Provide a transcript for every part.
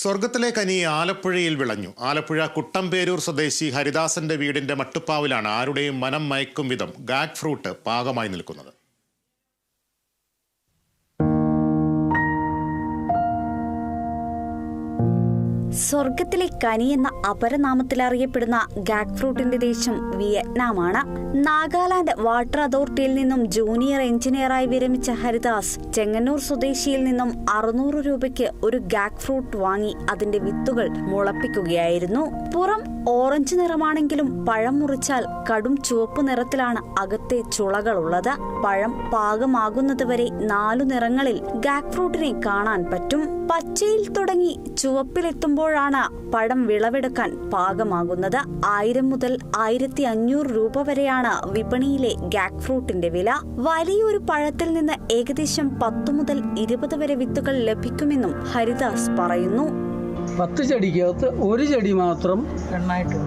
സ്വർഗത്തിലെ കനി ആലപ്പുഴയിൽ വിളഞ്ഞു. ആലപ്പുഴ കുട്ടമ്പേരൂർ സ്വദേശി ഹരിദാസന്റെ വീടിന്റെ മട്ടുപ്പാവിലാണ് ആരുടെയും മനം മയക്കും വിധം ഗാഗ് ഫ്രൂട്ട് പാകമായി നിൽക്കുന്നത്. സ്വർഗത്തിലെ കനി എന്ന അപരനാമത്തിൽ അറിയപ്പെടുന്ന ഗാക്ഫ്രൂട്ടിന്റെ ദേശം വിയറ്റ്നാമാണ്. നാഗാലാൻഡ് വാട്ടർ അതോറിറ്റിയിൽ നിന്നും ജൂനിയർ എഞ്ചിനീയറായി വിരമിച്ച ഹരിദാസ് ചെങ്ങന്നൂർ സ്വദേശിയിൽ നിന്നും അറുന്നൂറ് രൂപയ്ക്ക് ഒരു ഗാക്ഫ്രൂട്ട് വാങ്ങി അതിന്റെ വിത്തുകൾ മുളപ്പിക്കുകയായിരുന്നു. പുറം ഓറഞ്ച് നിറമാണെങ്കിലും പഴം മുറിച്ചാൽ കടും ചുവപ്പ് നിറത്തിലാണ് അകത്തെ ചുളകളുള്ളത്. പഴം പാകമാകുന്നതുവരെ നാലു നിറങ്ങളിൽ ഗാക് ഫ്രൂട്ടിനെ കാണാൻ പറ്റും. പച്ചയിൽ തുടങ്ങി ചുവപ്പിലെത്തുമ്പോഴാണ് പഴം വിളവെടുക്കാൻ പാകമാകുന്നത്. ആയിരം മുതൽ ആയിരത്തി അഞ്ഞൂറ് രൂപ വരെയാണ് വിപണിയിലെ ഗാക് ഫ്രൂട്ടിന്റെ വില. വലിയൊരു പഴത്തിൽ നിന്ന് ഏകദേശം പത്ത് മുതൽ ഇരുപത് വരെ വിത്തുകൾ ലഭിക്കുമെന്നും ഹരിദാസ് പറയുന്നു. പത്ത് ചെടിക്കകത്ത് ഒരു ചെടി മാത്രം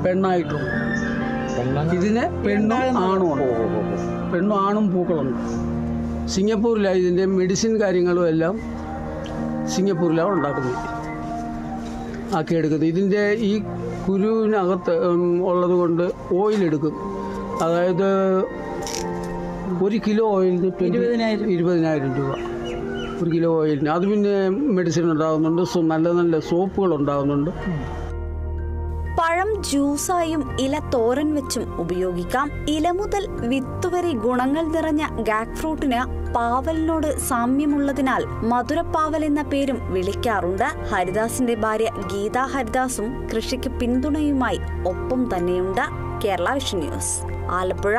പെണ്ണായിട്ടുണ്ട് ഇതിന് പെണ്ണും ആണും പെണ്ണും ആണും പൂക്കളുണ്ട്. സിംഗപ്പൂരിലാണ് ഇതിന്റെ മെഡിസിൻ കാര്യങ്ങളും എല്ലാം സിംഗപ്പൂരിലാണ് ഉണ്ടാക്കുന്നത്. ആക്കിയെടുക്കുന്നത്. ഇതിന്റെ ഈ കുരുവിനകത്ത് ഉള്ളത് കൊണ്ട് ഓയിലെടുക്കും അതായത് ഒരു കിലോ ഓയിലിന് ഇരുപതിനായിരം. ഇരുപതിനായിരം രൂപ. ഒരു കിലോ ഓയിലിന് അത് പിന്നെ മെഡിസിൻ ഉണ്ടാകുന്നുണ്ട്. നല്ല നല്ല സോപ്പുകൾ ഉണ്ടാകുന്നുണ്ട്. പഴം ജ്യൂസായും ഇല തോരൻ വെച്ചും ഉപയോഗിക്കാം. ഇല മുതൽ വിത്തുവരെ ഗുണങ്ങൾ നിറഞ്ഞ ഗാക് ഫ്രൂട്ടിന് പാവലിനോട് സാമ്യമുള്ളതിനാൽ മധുരപ്പാവൽ എന്ന പേരും വിളിക്കാറുണ്ട്. ഹരിദാസിന്റെ ഭാര്യ ഗീതാ ഹരിദാസും കൃഷിക്ക് പിന്തുണയുമായി ഒപ്പം തന്നെയുണ്ട്. Kerala Vision News Alappuzha.